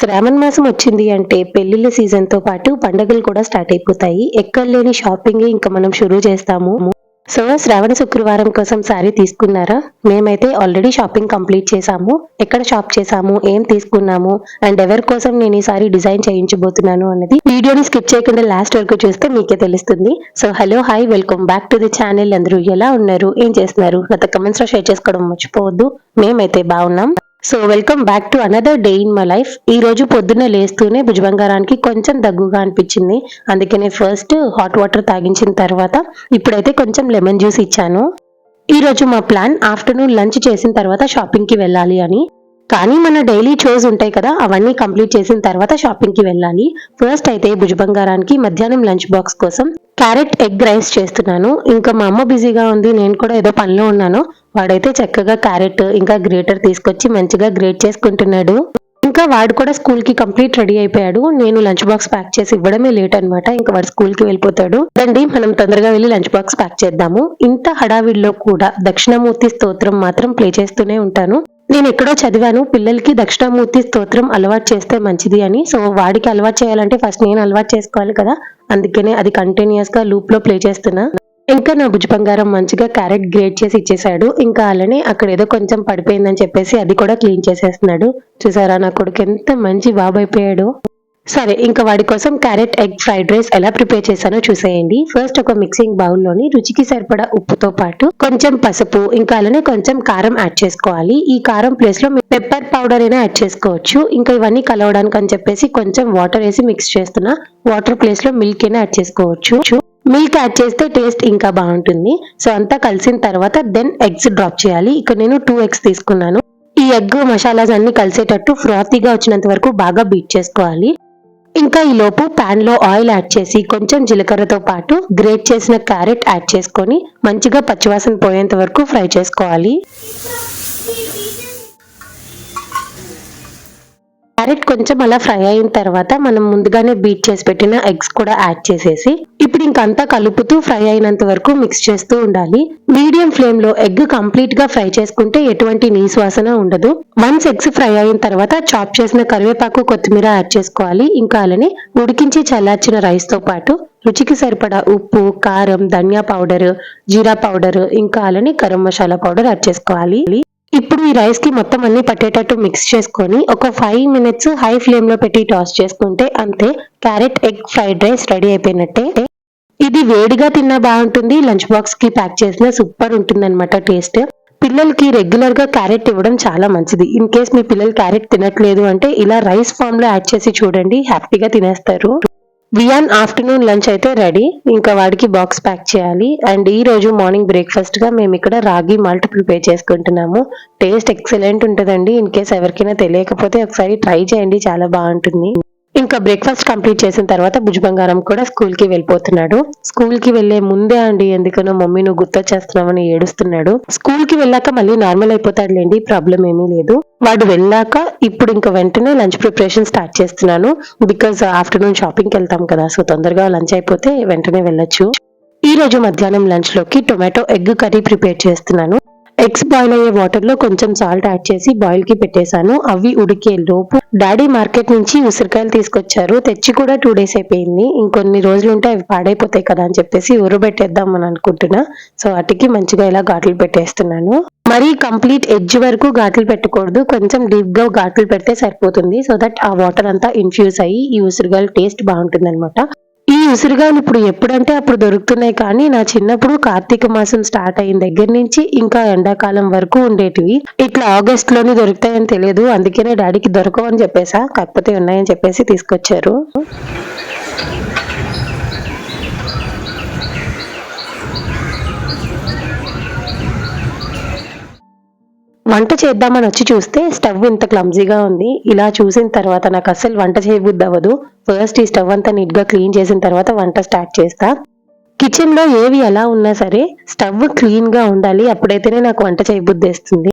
శ్రావణ మాసం వచ్చింది అంటే పెళ్ళిళ్ళ సీజన్తో పాటు పండుగలు కూడా స్టార్ట్ అయిపోతాయి. ఎక్కడ లేని షాపింగ్ ఇంకా మనం షురూ చేస్తాము. సో శ్రావణ శుక్రవారం కోసం సారీ తీసుకున్నారా? మేమైతే ఆల్రెడీ షాపింగ్ కంప్లీట్ చేసాము ఎక్కడ షాప్ చేసాము ఏం తీసుకున్నాము? అండ్ ఎవరి కోసం నేను ఈ సారీ డిజైన్ చేయించబోతున్నాను అన్నది వీడియోని స్కిప్ చేయకుండా లాస్ట్ వరకు చూస్తే మీకే తెలుస్తుంది. So hello hi welcome back to the channel అందరూ ఎలా ఉన్నారు? ఏం చేస్తున్నారు? గత కమెంట్స్లో షేర్ చేసుకోవడం మర్చిపోవద్దు. మేమైతే బాగున్నాం. So welcome back to another day in my life. ఈ రోజు పొద్దున్న లేస్తూనే భుజబంగారానికి కొంచెం దగ్గుగా అనిపించింది. అందుకనే ఫస్ట్ హాట్ వాటర్ తాగించిన తర్వాత ఇప్పుడైతే కొంచెం లెమన్ జ్యూస్ ఇచ్చాను. ఈ రోజు మా ప్లాన్ ఆఫ్టర్నూన్ లంచ్ చేసిన తర్వాత షాపింగ్కి వెళ్ళాలి అని. కానీ మన డైలీ చోస్ ఉంటాయి కదా అవన్నీ కంప్లీట్ చేసిన తర్వాత షాపింగ్కి వెళ్ళాలి. ఫస్ట్ అయితే భుజ బంగారానికి మధ్యాహ్నం లంచ్ బాక్స్ కోసం క్యారెట్ ఎగ్ రైస్ చేస్తున్నాను. ఇంకా మా అమ్మ బిజీగా ఉంది నేను కూడా ఏదో పనిలో ఉన్నాను. వాడైతే చక్కగా క్యారెట్ ఇంకా గ్రేటర్ తీసుకొచ్చి మంచిగా గ్రేట్ చేసుకుంటున్నాడు. ఇంకా వాడు కూడా స్కూల్కి కంప్లీట్ రెడీ అయిపోయాడు. నేను లంచ్ బాక్స్ ప్యాక్ చేసి ఇవ్వడమే లేట్ అన్నమాట. ఇంకా వాడు స్కూల్కి వెళ్ళిపోతాడు. రండి మనం తొందరగా వెళ్ళి లంచ్ బాక్స్ ప్యాక్ చేద్దాము. ఇంత హడావిడిలో కూడా దక్షిణమూర్తి స్తోత్రం మాత్రం ప్లే చేస్తూనే ఉంటాను. నేను ఎక్కడో చదివాను. పిల్లలకి దక్షిణామూర్తి స్తోత్రం అలవాటు చేస్తే మంచిది అని. సో వాడికి అలవాటు చేయాలంటే ఫస్ట్ నేను అలవాటు చేసుకోవాలి కదా. అందుకనే అది కంటిన్యూస్గా లూప్లో ప్లే చేస్తున్నా. ఇంకా నా భుజ బంగారం మంచిగా క్యారెట్ గ్రేట్ చేసి ఇచ్చేసాడు. ఇంకా అలానే అక్కడ ఏదో కొంచెం పడిపోయిందని చెప్పేసి అది కూడా క్లీన్ చేసేస్తున్నాడు. చూసారా నా కొడుకు ఎంత మంచి బాబు అయిపోయాడు. సరే ఇంకా వాడి కోసం క్యారెట్ ఎగ్ ఫ్రైడ్ రైస్ ఎలా ప్రిపేర్ చేశానో చూసేయండి. ఫస్ట్ ఒక మిక్సింగ్ బౌల్లోని రుచికి సరిపడా ఉప్పుతో పాటు కొంచెం పసుపు ఇంకా అలానే కొంచెం కారం యాడ్ చేసుకోవాలి. ఈ కారం ప్లేస్లో పెప్పర్ పౌడర్ అయినా యాడ్ చేసుకోవచ్చు. ఇంకా ఇవన్నీ కలవడానికి అని చెప్పేసి కొంచెం వాటర్ వేసి మిక్స్ చేస్తున్నా వాటర్ ప్లేస్లో మిల్క్ అయినా యాడ్ చేసుకోవచ్చు. మిల్క్ యాడ్ చేస్తే టేస్ట్ ఇంకా బాగుంటుంది. సో అంతా కలిసిన తర్వాత దెన్ ఎగ్స్ డ్రాప్ చేయాలి. ఇక్కడ నేను టూ ఎగ్స్ తీసుకున్నాను. ఈ ఎగ్ మసాలాస్ అన్ని కలిసేటట్టు ఫ్రాతీగా వచ్చినంత వరకు బాగా బీట్ చేసుకోవాలి. ఇంకా ఈ లోపు పాన్లో ఆయిల్ యాడ్ చేసి కొంచెం జీలకర్రతో పాటు గ్రేట్ చేసిన క్యారెట్ యాడ్ చేసుకొని మంచిగా పచ్చివాసన పోయేంత వరకు ఫ్రై చేసుకోవాలి. క్యారెట్ కొంచెం అలా ఫ్రై అయిన తర్వాత మనం ముందుగానే బీట్ చేసి పెట్టిన ఎగ్స్ కూడా యాడ్ చేసేసి ఇప్పుడు ఇంకంతా కలుపుతూ ఫ్రై అయినంత వరకు మిక్స్ చేస్తూ ఉండాలి. మీడియం ఫ్లేమ్లో ఎగ్ కంప్లీట్గా ఫ్రై చేసుకుంటే ఎటువంటి నీస్ వాసన ఉండదు. వన్స్ ఎగ్స్ ఫ్రై అయిన తర్వాత చాప్ చేసిన కరివేపాకు కొత్తిమీర యాడ్ చేసుకోవాలి. ఇంకా అలానే ఉడికించి చల్లార్చిన రైస్తో పాటు రుచికి సరిపడా ఉప్పు కారం ధనియా పౌడర్ జీరా పౌడర్ ఇంకా అలానే గరం మసాలా పౌడర్ యాడ్ చేసుకోవాలి. ఇప్పుడు ఈ రైస్కి మొత్తం అన్ని పట్టేటట్టు మిక్స్ చేసుకొని ఒక ఫైవ్ మినిట్స్ హై ఫ్లేమ్లో పెట్టి టాస్ చేసుకుంటే అంతే carrot egg fried rice ready అయిపోయినట్టే. ఇది వేడిగా తిన్నా బాగుంటుంది లంచ్ బాక్స్కి ప్యాక్ చేసినా సూపర్ ఉంటుంది అనమాట టేస్ట్ పిల్లలకి రెగ్యులర్గా క్యారెట్ ఇవ్వడం చాలా మంచిది. ఇన్ కేస్ మీ పిల్లలు క్యారెట్ తినట్లేదు అంటే ఇలా రైస్ ఫామ్లో యాడ్ చేసి చూడండి హ్యాపీగా తినేస్తారు. వియాన్ ఆఫ్టర్నూన్ లంచ్ అయితే రెడీ. ఇంకా వాడికి బాక్స్ ప్యాక్ చేయాలి. అండ్ ఈ రోజు మార్నింగ్ బ్రేక్ఫాస్ట్గా మేము ఇక్కడ రాగి మాల్ట్ ప్రిపేర్ చేసుకుంటున్నాము. టేస్ట్ ఎక్సలెంట్ ఉంటుందండి. ఇన్ కేస్ ఎవరికైనా తెలియకపోతే ఒకసారి ట్రై చేయండి. చాలా బాగుంటుంది. ఇంకా బ్రేక్ఫాస్ట్ కంప్లీట్ చేసిన తర్వాత భుజ బంగారం కూడా స్కూల్కి వెళ్ళిపోతున్నాడు. స్కూల్కి ముందే అండి ఎందుకనో మమ్మీ నువ్వు గుర్తొచ్చేస్తున్నావని ఏడుస్తున్నాడు. స్కూల్కి వెళ్ళాక మళ్ళీ నార్మల్ అయిపోతాడులేండి ప్రాబ్లం ఏమీ లేదు. వాడు వెళ్ళాక ఇప్పుడు ఇంకా వెంటనే లంచ్ ప్రిపరేషన్ స్టార్ట్ చేస్తున్నాను. బికాజ్ ఆఫ్టర్నూన్ షాపింగ్కి వెళ్తాం కదా సో తొందరగా లంచ్ అయిపోతే వెంటనే వెళ్ళొచ్చు. ఈ రోజు మధ్యాహ్నం లంచ్లోకి టొమాటో ఎగ్ కర్రీ ప్రిపేర్ చేస్తున్నాను. ఎగ్స్ బాయిల్ అయ్యే వాటర్లో కొంచెం సాల్ట్ యాడ్ చేసి బాయిల్కి పెట్టేశాను. అవి ఉడికే లోపు డాడీ మార్కెట్ నుంచి ఉసిరికాయలు తీసుకొచ్చారు. తెచ్చి కూడా టూ డేస్ అయిపోయింది. ఇంకొన్ని రోజులు ఉంటే అవి పాడైపోతాయి కదా అని చెప్పేసి ఊరబెట్టేద్దాం అని అనుకుంటున్నా. సో వాటికి మంచిగా ఇలా ఘాట్లు పెట్టేస్తున్నాను. మరీ కంప్లీట్ ఎడ్జ్ వరకు ఘాట్లు పెట్టకూడదు. కొంచెం డీప్గా ఘాట్లు పెడితే సరిపోతుంది. సో దట్ ఆ వాటర్ అంతా ఇన్ఫ్యూజ్ అయ్యి ఈ ఉసిరికాయలు టేస్ట్ బాగుంటుంది అనమాట ఉసిరిగాయలు ఇప్పుడు ఎప్పుడంటే అప్పుడు దొరుకుతున్నాయి కానీ నా చిన్నప్పుడు కార్తీక మాసం స్టార్ట్ అయిన దగ్గర నుంచి ఇంకా ఎండాకాలం వరకు ఉండేటివి. ఇట్లా ఆగస్ట్లోనే దొరుకుతాయని తెలియదు. అందుకనే డాడీకి దొరకవని చెప్పేసా కాకపోతే ఉన్నాయని చెప్పేసి తీసుకొచ్చారు. వంట చేద్దామని వచ్చి చూస్తే స్టవ్ ఇంత క్లమ్జీగా ఉంది. ఇలా చూసిన తర్వాత నాకు అసలు వంట చేయబుద్ది అవ్వదు ఫస్ట్ ఈ స్టవ్ అంతా నీట్గా క్లీన్ చేసిన తర్వాత వంట స్టార్ట్ చేస్తా. కిచెన్లో ఏవి ఎలా ఉన్నా సరే స్టవ్ క్లీన్గా ఉండాలి. అప్పుడైతేనే నాకు వంట చేయబుద్ది వేస్తుంది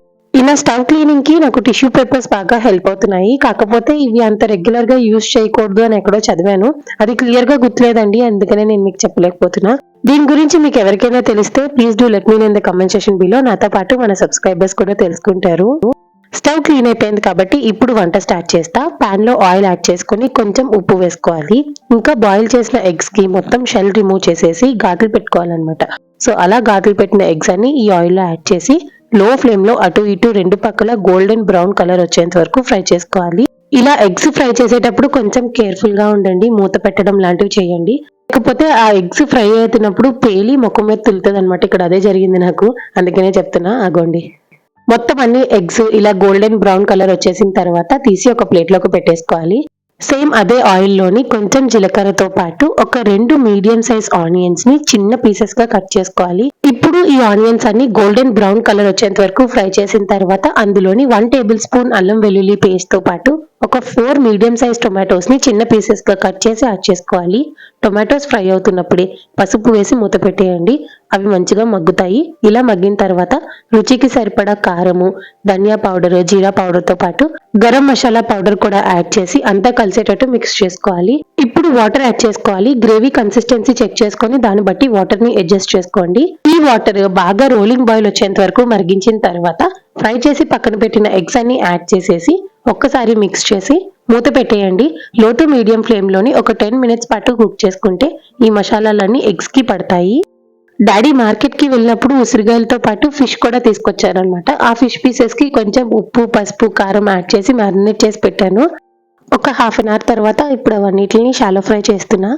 స్టవ్ క్లీనింగ్కి నాకు టిష్యూ పేపర్స్ బాగా హెల్ప్ అవుతున్నాయి. కాకపోతే ఇవి అంత రెగ్యులర్గా యూజ్ చేయకూడదు అని ఎక్కడో చదివాను. అది క్లియర్గా గుర్తులేదండి అందుకనే నేను మీకు చెప్పలేకపోతున్నా. దీని గురించి మీకు ఎవరికైనా తెలిస్తే please do let me in the comment session below నాతో పాటు మన సబ్స్క్రైబర్స్ కూడా తెలుసుకుంటారు. స్టవ్ క్లీన్ అయిపోయింది కాబట్టి ఇప్పుడు వంట స్టార్ట్ చేస్తా. పాన్లో ఆయిల్ యాడ్ చేసుకొని కొంచెం ఉప్పు వేసుకోవాలి. ఇంకా బాయిల్ చేసిన ఎగ్స్కి మొత్తం షెల్ రిమూవ్ చేసేసి ఘాట్లు పెట్టుకోవాలన్నమాట. సో అలా ఘాట్లు పెట్టిన ఎగ్స్ అన్ని ఈ ఆయిల్లో యాడ్ చేసి లో ఫ్లేమ్లో అటు ఇటు రెండు పక్కల గోల్డెన్ బ్రౌన్ కలర్ వచ్చేంత వరకు ఫ్రై చేసుకోవాలి. ఇలా ఎగ్స్ ఫ్రై చేసేటప్పుడు కొంచెం కేర్ఫుల్గా ఉండండి మూత పెట్టడం లాంటివి చేయండి. లేకపోతే ఆ ఎగ్స్ ఫ్రై అవుతున్నప్పుడు పేలి ముఖం మీద తులుతుంది అనమాట ఇక్కడ అదే జరిగింది నాకు. అందుకనే చెప్తున్నా. ఆగోండి. మొత్తం అన్ని ఎగ్స్ ఇలా గోల్డెన్ బ్రౌన్ కలర్ వచ్చేసిన తర్వాత తీసి ఒక ప్లేట్లోకి పెట్టేసుకోవాలి. సేమ్ అదే ఆయిల్లోని కొంచెం జీలకర్రతో పాటు ఒక రెండు మీడియం సైజ్ ఆనియన్స్ని చిన్న పీసెస్గా కట్ చేసుకోవాలి. ఇప్పుడు ఈ ఆనియన్స్ అన్ని గోల్డెన్ బ్రౌన్ కలర్ వచ్చేంత వరకు ఫ్రై చేసిన తర్వాత అందులోని వన్ టేబుల్ స్పూన్ అల్లం వెల్లుల్లి పేస్ట్తో పాటు ఒక ఫోర్ మీడియం సైజ్ టొమాటోస్ని చిన్న పీసెస్గా కట్ చేసి యాడ్ చేసుకోవాలి. టొమాటోస్ ఫ్రై అవుతున్నప్పుడే పసుపు వేసి మూత పెట్టేయండి. అవి మంచిగా మగ్గుతాయి. ఇలా మగ్గిన తర్వాత రుచికి సరిపడా కారము ధనియా పౌడర్ జీరా పౌడర్తో పాటు గరం మసాలా పౌడర్ కూడా యాడ్ చేసి అంతా కలిసేటట్టు మిక్స్ చేసుకోవాలి. ఇప్పుడు వాటర్ యాడ్ చేసుకోవాలి. గ్రేవీ కన్సిస్టెన్సీ చెక్ చేసుకొని దాన్ని బట్టి వాటర్ని అడ్జస్ట్ చేసుకోండి. ఈ వాటర్ బాగా రోలింగ్ బాయిల్ వచ్చేంత వరకు మరిగించిన తర్వాత ఫ్రై చేసి పక్కన పెట్టిన ఎగ్స్ అన్ని యాడ్ చేసేసి ఒక్కసారి మిక్స్ చేసి మూత పెట్టేయండి. లో టు మీడియం ఫ్లేమ్లోని ఒక టెన్ మినిట్స్ పాటు కుక్ చేసుకుంటే ఈ మసాలాలన్నీ ఎగ్స్కి పడతాయి. డాడీ మార్కెట్కి వెళ్ళినప్పుడు ఉసిరికాయలతో పాటు ఫిష్ కూడా తీసుకొచ్చారనమాట ఆ ఫిష్ పీసెస్కి కొంచెం ఉప్పు పసుపు కారం యాడ్ చేసి మ్యారినేట్ చేసి పెట్టాను. ఒక హాఫ్ అన్ అవర్ తర్వాత ఇప్పుడు అవన్నిటిని షాలో ఫ్రై చేస్తున్నా.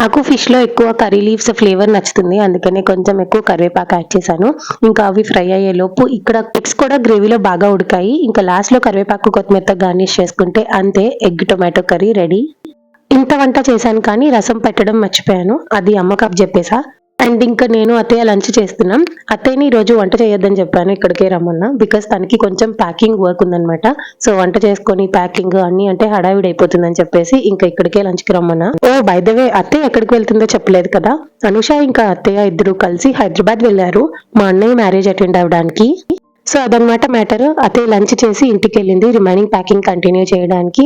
నాకు ఫిష్లో ఎక్కువ కర్రీ లీవ్స్ ఫ్లేవర్ నచ్చుతుంది. అందుకనే కొంచెం ఎక్కువ కరివేపాకు యాడ్ చేశాను. ఇంకా అవి ఫ్రై అయ్యే లోపు ఇక్కడ ఎగ్స్ కూడా గ్రేవీలో బాగా ఉడికాయి. ఇంకా లాస్ట్లో కరివేపాకు కొత్తిమీరతో గార్నిష్ చేసుకుంటే అంతే. ఎగ్ టొమాటో కర్రీ రెడీ ఇంత వంట చేశాను కానీ రసం పెట్టడం మర్చిపోయాను. అది అమ్మకప్ చెప్పేసా. అండ్ ఇంకా నేను అత్తయ్య లంచ్ చేస్తున్నాం. అత్తయ్యని ఈ రోజు వంట చేయొద్దని చెప్పాను ఇక్కడికే రమ్మన్నా. బికాస్ తనకి కొంచెం ప్యాకింగ్ వర్క్ ఉందన్నమాట. సో వంట చేసుకొని ప్యాకింగ్ అన్ని అంటే హడావిడి అయిపోతుందని చెప్పేసి ఇంకా ఇక్కడికే లంచ్కి రమ్మన్నా. ఓ బై ద వే అత్తయ్య ఎక్కడికి వెళ్తుందో చెప్పలేదు కదా? అనుష ఇంకా అత్తయ్య ఇద్దరు కలిసి హైదరాబాద్ వెళ్ళారు. మా అన్నయ్య మ్యారేజ్ అటెండ్ అవ్వడానికి సో అదనమాట మ్యాటర్ అత్తయ్య లంచ్ చేసి ఇంటికి వెళ్ళింది. రిమైనింగ్ ప్యాకింగ్ కంటిన్యూ చేయడానికి.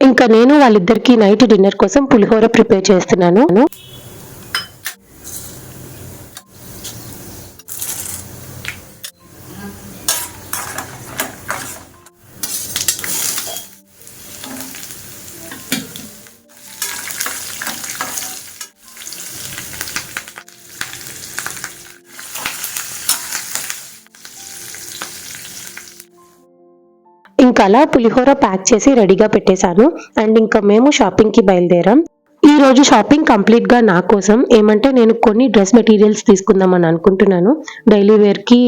ఇంకా నేను వాళ్ళిద్దరికి నైట్ డిన్నర్ కోసం పులిహోర ప్రిపేర్ చేస్తున్నాను. ఇంకా అలా పులిహోర ప్యాక్ చేసి రెడీగా పెట్టేశాను. అండ్ ఇంకా మేము షాపింగ్కి బయలుదేరాం. ఈ రోజు షాపింగ్ కంప్లీట్గా నా కోసం. ఏమంటే నేను కొన్ని డ్రెస్ మెటీరియల్స్ తీసుకుందామని అనుకుంటున్నాను. డైలీ వేర్కి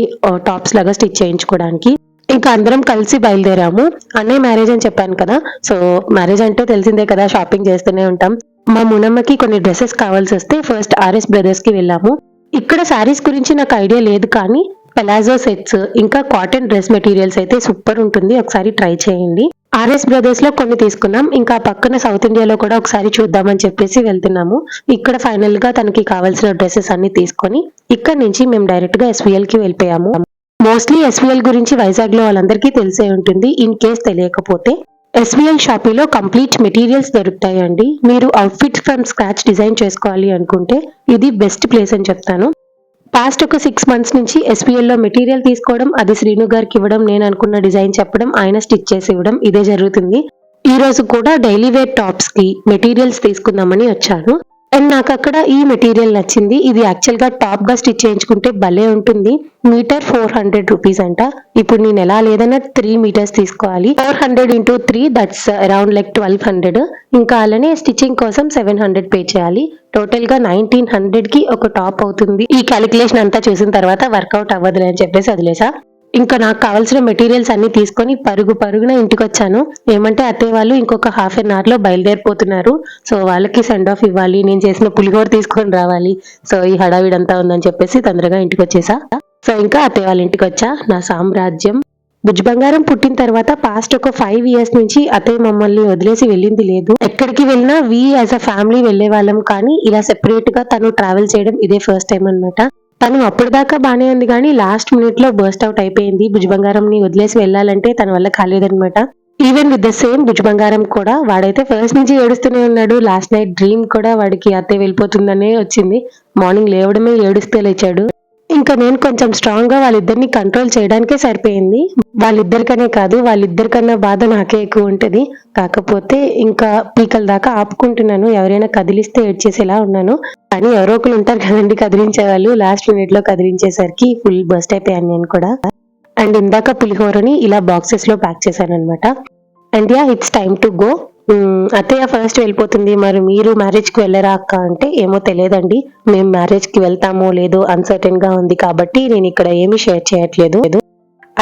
టాప్స్ లాగా స్టిచ్ చేయించుకోవడానికి. ఇంకా అందరం కలిసి బయలుదేరాము. అన్నయ్య మ్యారేజ్ అని చెప్పాను కదా. సో మ్యారేజ్ అంటే తెలిసిందే కదా షాపింగ్ చేస్తూనే ఉంటాం. మా మునమ్మకి కొన్ని డ్రెస్సెస్ కావాల్సి వస్తే ఫస్ట్ ఆర్ఎస్ బ్రదర్స్కి వెళ్ళాము. ఇక్కడ శారీస్ గురించి నాకు ఐడియా లేదు కానీ పెలాజో సెట్స్ ఇంకా కాటన్ డ్రెస్ మెటీరియల్స్ అయితే సూపర్ ఉంటుంది. ఒకసారి ట్రై చేయండి. ఆర్ఎస్ బ్రదర్స్లో కొన్ని తీసుకున్నాం. ఇంకా పక్కన సౌత్ ఇండియాలో కూడా ఒకసారి చూద్దామని చెప్పేసి వెళ్తున్నాము. ఇక్కడ ఫైనల్గా తనకి కావాల్సిన డ్రెస్సెస్ అన్ని తీసుకొని ఇక్కడ నుంచి మేము డైరెక్ట్గా ఎస్విఎల్కి వెళ్ళిపోయాము. మోస్ట్లీ ఎస్విఎల్ గురించి వైజాగ్లో వాళ్ళందరికీ తెలిసే ఉంటుంది. ఇన్ కేస్ తెలియకపోతే ఎస్విఎల్ షాపీలో కంప్లీట్ మెటీరియల్స్ దొరుకుతాయండి. మీరు అవుట్ఫిట్ ఫ్రమ్ స్క్రాచ్ డిజైన్ చేసుకోవాలి అనుకుంటే ఇది బెస్ట్ ప్లేస్ అని చెప్తాను. పాస్ట్ ఒక సిక్స్ మంత్స్ నుంచి ఎస్పీఎల్లో మెటీరియల్ తీసుకోవడం అది శ్రీను గారికి ఇవ్వడం నేను అనుకున్న డిజైన్ చెప్పడం ఆయన స్టిచ్ చేసి ఇవ్వడం ఇదే జరుగుతుంది. ఈ రోజు కూడా డైలీ వేర్ టాప్స్కి మెటీరియల్స్ తీసుకుందామని వచ్చాను. అండ్ నాకు అక్కడ ఈ మెటీరియల్ నచ్చింది. ఇది యాక్చువల్గా టాప్గా స్టిచ్ చేయించుకుంటే భలే ఉంటుంది. మీటర్ ఫోర్ హండ్రెడ్ రూపీస్ అంట. ఇప్పుడు నేను ఎలా లేదన్నా త్రీ మీటర్స్ తీసుకోవాలి. Four hundred into three that's around like twelve hundred ఇంకా అలానే స్టిచ్చింగ్ కోసం సెవెన్ హండ్రెడ్ పే చేయాలి. టోటల్గా నైన్టీన్ హండ్రెడ్కి ఒక టాప్ అవుతుంది. ఈ క్యాలిక్యులేషన్ అంతా చూసిన తర్వాత వర్కౌట్ అవ్వదులే అని చెప్పేసి వదిలేసా. ఇంకా నాకు కావాల్సిన మెటీరియల్స్ అన్ని తీసుకొని పరుగు పరుగున ఇంటికి వచ్చాను ఏమంటే అత్తయ్య వాళ్ళు ఇంకొక హాఫ్ అన్ అవర్లో బయలుదేరిపోతున్నారు. సో వాళ్ళకి సెండ్ ఆఫ్ ఇవ్వాలి. నేను చేసిన పులిహోర తీసుకొని రావాలి. సో ఈ హడావిడంతా ఉందని చెప్పేసి తొందరగా ఇంటికి వచ్చేసా సో ఇంకా అత్తయ్య వాళ్ళ ఇంటికి వచ్చా నా సామ్రాజ్యం. బుజ్జి బంగారం పుట్టిన తర్వాత పాస్ట్ ఒక ఫైవ్ ఇయర్స్ నుంచి అత్తయ్య మమ్మల్ని వదిలేసి వెళ్ళింది లేదు. ఎక్కడికి వెళ్ళినా వి యాజ్ అ ఫ్యామిలీ వెళ్ళే వాళ్ళం కానీ ఇలా సెపరేట్గా తను ట్రావెల్ చేయడం ఇదే ఫస్ట్ టైం అన్నమాట. తను అప్పటిదాకా బానే ఉంది కానీ లాస్ట్ మినిట్లో బర్స్ట్ అవుట్ అయిపోయింది. భుజ బంగారం ని వదిలేసి వెళ్ళాలంటే తన వల్ల కాలేదనమాట ఈవెన్ విత్ ద సేమ్ భుజ బంగారం కూడా వాడైతే ఫస్ట్ నుంచి ఏడుస్తూనే ఉన్నాడు. లాస్ట్ నైట్ డ్రీమ్ కూడా వాడికి అత్తయ్య వెళ్ళిపోతుందనే వచ్చింది. మార్నింగ్ లేవడమే ఏడుస్తే లేచాడు. ఇంకా నేను కొంచెం స్ట్రాంగ్గా వాళ్ళిద్దరిని కంట్రోల్ చేయడానికే సరిపోయింది. వాళ్ళిద్దరికనే కాదు వాళ్ళిద్దరికన్నా బాధ నాకే ఎక్కువ ఉంటది. కాకపోతే ఇంకా పీకల దాకా ఆపుకుంటున్నాను. ఎవరైనా కదిలిస్తే ఏడ్చేసేలా ఉన్నాను. కానీ ఎవరో ఒకరు ఉంటారు కదండి కదిలించే వాళ్ళు. లాస్ట్ మినిట్లో కదిలించేసరికి ఫుల్ బస్ట్ అయిపోయాను నేను కూడా. అండ్ ఇందాక పులిహోరని ఇలా బాక్సెస్లో ప్యాక్ చేశాను అనమాట and ya it's time to go అత్తయ్య ఫస్ట్ వెళ్ళిపోతుంది. మరి మీరు మ్యారేజ్కి వెళ్ళరా అక్క? అంటే ఏమో తెలియదండి. మేము మ్యారేజ్కి వెళ్తామో లేదో అన్సర్టెన్గా ఉంది కాబట్టి నేను ఇక్కడ ఏమీ షేర్ చేయట్లేదు.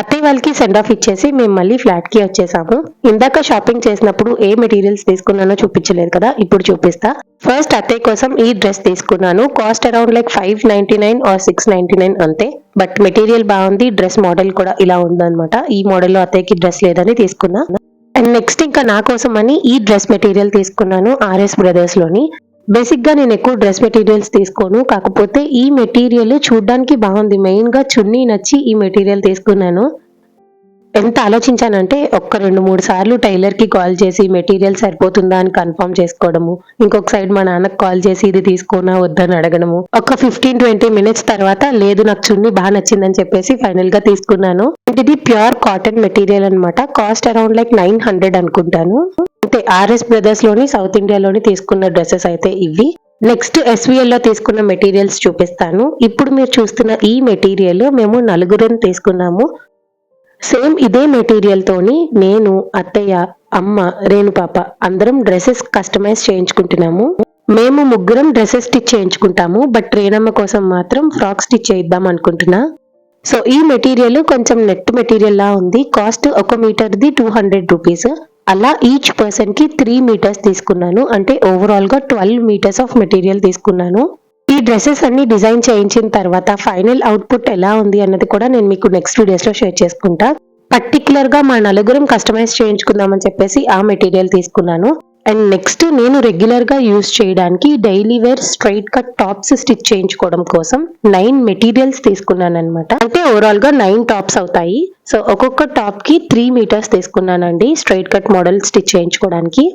అత్తయ్య వాళ్ళకి సెండ్ ఆఫ్ ఇచ్చేసి మేము మళ్ళీ ఫ్లాట్కి వచ్చేసాము. ఇందాక షాపింగ్ చేసినప్పుడు ఏ మెటీరియల్స్ తీసుకున్నానో చూపించలేదు కదా ఇప్పుడు చూపిస్తా. ఫస్ట్ అత్తయ్య కోసం ఈ డ్రెస్ తీసుకున్నాను. Cost around like five ninety nine or six ninety nine అంతే. బట్ మెటీరియల్ బాగుంది డ్రెస్ మోడల్ కూడా ఇలా ఉందన్నమాట. ఈ మోడల్లో అత్తయ్యకి డ్రెస్ లేదని తీసుకున్నా. నెక్స్ట్ ఇంకా నా కోసం అని ఈ డ్రెస్ మెటీరియల్ తీసుకున్నాను ఆర్ఎస్ బ్రదర్స్లోని. బేసిక్గా నేను ఎక్కువ డ్రెస్ మెటీరియల్స్ తీసుకోను. కాకపోతే ఈ మెటీరియల్ చూడడానికి బాగుంది. మెయిన్గా చున్నీ నచ్చి ఈ మెటీరియల్ తీసుకున్నాను. ఎంత ఆలోచించానంటే ఒక్క రెండు మూడు సార్లు టైలర్కి కాల్ చేసి మెటీరియల్ సరిపోతుందా అని కన్ఫర్మ్ చేసుకోవడము. ఇంకొక సైడ్ మా నాన్నకు కాల్ చేసి ఇది తీసుకోనా వద్దని అడగడము. ఒక ఫిఫ్టీన్ ట్వంటీ మినిట్స్ తర్వాత లేదు నాకు చున్ని బాగా నచ్చిందని చెప్పేసి ఫైనల్గా తీసుకున్నాను. ఇది ప్యూర్ కాటన్ మెటీరియల్ అనమాట cost around like nine hundred అనుకుంటాను. అంటే ఆర్ఎస్ బ్రదర్స్లోని సౌత్ ఇండియాలోని తీసుకున్న డ్రెస్సెస్ అయితే ఇవి. నెక్స్ట్ ఎస్విఎల్లో తీసుకున్న మెటీరియల్స్ చూపిస్తాను. ఇప్పుడు మీరు చూస్తున్న ఈ మెటీరియల్ మేము నలుగురం తీసుకున్నాము. సేమ్ ఇదే మెటీరియల్ తోని నేను అత్తయ్య అమ్మ రేణుపాప అందరం డ్రెస్సెస్ కస్టమైజ్ చేయించుకుంటున్నాము. మేము ముగ్గురం డ్రెస్సెస్ స్టిచ్ చేయించుకుంటాము బట్ రేణమ్మ కోసం మాత్రం ఫ్రాక్ స్టిచ్ చేయిద్దాం అనుకుంటున్నా. సో ఈ మెటీరియల్ కొంచెం నెట్ మెటీరియల్ లా ఉంది. కాస్ట్ ఒక మీటర్ది టూ హండ్రెడ్ రూపీస్. అలా ఈచ్ పర్సన్కి త్రీ మీటర్స్ తీసుకున్నాను. అంటే ఓవరాల్గా ట్వెల్వ్ మీటర్స్ ఆఫ్ మెటీరియల్ తీసుకున్నాను. ఈ డ్రెస్సెస్ అన్ని డిజైన్ చేయించిన తర్వాత ఫైనల్ అవుట్పుట్ ఎలా ఉంది అన్నది కూడా నేను మీకు నెక్స్ట్ వీడియోస్లో షేర్ చేసుకుంటా. పర్టికులర్గా మా నలుగురం కస్టమైజ్ చేయించుకుందామని చెప్పేసి ఆ మెటీరియల్ తీసుకున్నాను. అండ్ నెక్స్ట్ నేను రెగ్యులర్గా యూజ్ చేయడానికి daily wear straight cut tops stitch చేయించుకోవడం కోసం నైన్ మెటీరియల్స్ తీసుకున్నాను అనమాట అంటే ఓవరాల్గా నైన్ టాప్స్ అవుతాయి. సో ఒక్కొక్క టాప్కి త్రీ మీటర్స్ తీసుకున్నానండి స్ట్రైట్ కట్ మోడల్ స్టిచ్ చేయించుకోవడానికి.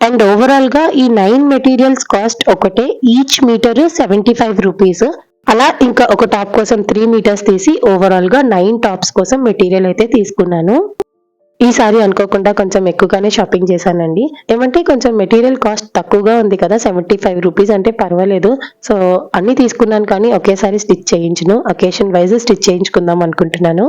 అండ్ ఓవరాల్గా ఈ నైన్ మెటీరియల్స్ కాస్ట్ ఒకటే each metre seventy five rupees అలా ఇంకా ఒక టాప్ కోసం త్రీ మీటర్స్ తీసి ఓవరాల్గా నైన్ టాప్స్ కోసం మెటీరియల్ అయితే తీసుకున్నాను. ఈసారి అనుకోకుండా కొంచెం ఎక్కువగానే షాపింగ్ చేశానండి. ఏమంటే కొంచెం మెటీరియల్ కాస్ట్ తక్కువగా ఉంది కదా సెవెంటీ ఫైవ్ రూపీస్ అంటే పర్వాలేదు. సో అన్ని తీసుకున్నాను కానీ ఒకేసారి స్టిచ్ చేయించును. అకేషన్ వైజ్ స్టిచ్ చేయించుకుందాం అనుకుంటున్నాను.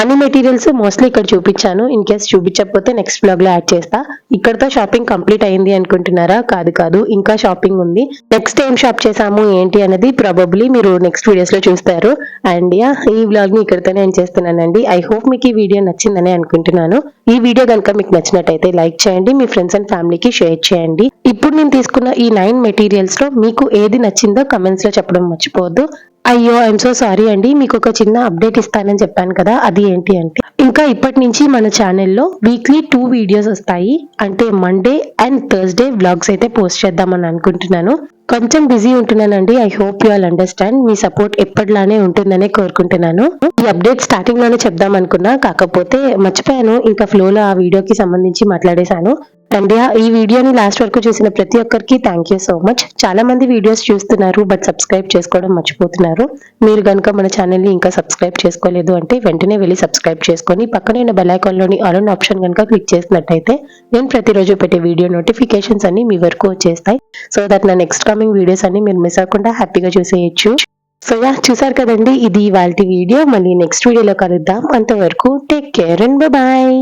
అన్ని మెటీరియల్స్ మోస్ట్లీ ఇక్కడ చూపించాను. ఇన్ కేస్ చూపించకపోతే నెక్స్ట్ బ్లాగ్లో యాడ్ చేస్తా. ఇక్కడతో షాపింగ్ కంప్లీట్ అయింది అనుకుంటున్నారా? కాదు కాదు. ఇంకా షాపింగ్ ఉంది. నెక్స్ట్ ఏం షాప్ చేసాము ఏంటి అనేది ప్రాబబ్లీ మీరు నెక్స్ట్ వీడియోస్లో చూస్తారు. అండ్ యా ఈ బ్లాగ్ని ఇక్కడితో నేను చేస్తున్నానండి. ఐ హోప్ మీకు ఈ వీడియో నచ్చిందని అనుకుంటున్నాను. ఈ వీడియో కనుక మీకు నచ్చినట్టయితే లైక్ చేయండి. మీ ఫ్రెండ్స్ అండ్ ఫ్యామిలీకి షేర్ చేయండి. ఇప్పుడు నేను తీసుకున్న ఈ నైన్ మెటీరియల్స్లో మీకు ఏది నచ్చిందో కమెంట్స్లో చెప్పడం మర్చిపోవద్దు. అయ్యో ఐఎమ్ సో సారీ అండి. మీకు ఒక చిన్న అప్డేట్ ఇస్తానని చెప్పాను కదా అది ఏంటి అంటే ఇంకా ఇప్పటి నుంచి మన ఛానల్లో వీక్లీ టూ వీడియోస్ వస్తాయి. అంటే మండే అండ్ థర్స్డే వ్లాగ్స్ అయితే పోస్ట్ చేద్దామని అనుకుంటున్నాను. కొంచెం busy ఉంటున్నానండి. I hope you all understand me support ఎప్పటిలానే ఉంటుందనే కోరుకుంటున్నాను. ఈ అప్డేట్ స్టార్టింగ్లోనే చెప్దాం అనుకున్నా కాకపోతే మర్చిపోయాను. ఇంకా ఫ్లోలో ఆ వీడియోకి సంబంధించి మాట్లాడేశాను. అండ్ ఈ వీడియోని లాస్ట్ వరకు చూసిన ప్రతి ఒక్కరికి థ్యాంక్ యూ సో మచ్ చాలా మంది వీడియోస్ చూస్తున్నారు బట్ సబ్స్క్రైబ్ చేసుకోవడం మర్చిపోతున్నారు. మీరు కనుక మన ఛానల్ని ఇంకా సబ్స్క్రైబ్ చేసుకోలేదు అంటే వెంటనే వెళ్ళి సబ్స్క్రైబ్ చేసుకొని పక్కనే ఉన్న బెల్ ఆప్షన్ కనుక క్లిక్ చేసినట్టయితే నేను ప్రతిరోజు పెట్టే వీడియో నోటిఫికేషన్స్ అన్ని మీ వరకు వచ్చేస్తాయి. సో దట్ నా నెక్స్ట్ కమింగ్ వీడియోస్ అన్ని మీరు మిస్ అవ్వకుండా హ్యాపీగా చూసేయచ్చు. సో యా చూసారు కదండి ఇది వాళ్ళ వీడియో మళ్ళీ నెక్స్ట్ వీడియోలో కలుద్దాం. అంతవరకు టేక్ కేర్ అండ్ బాయ్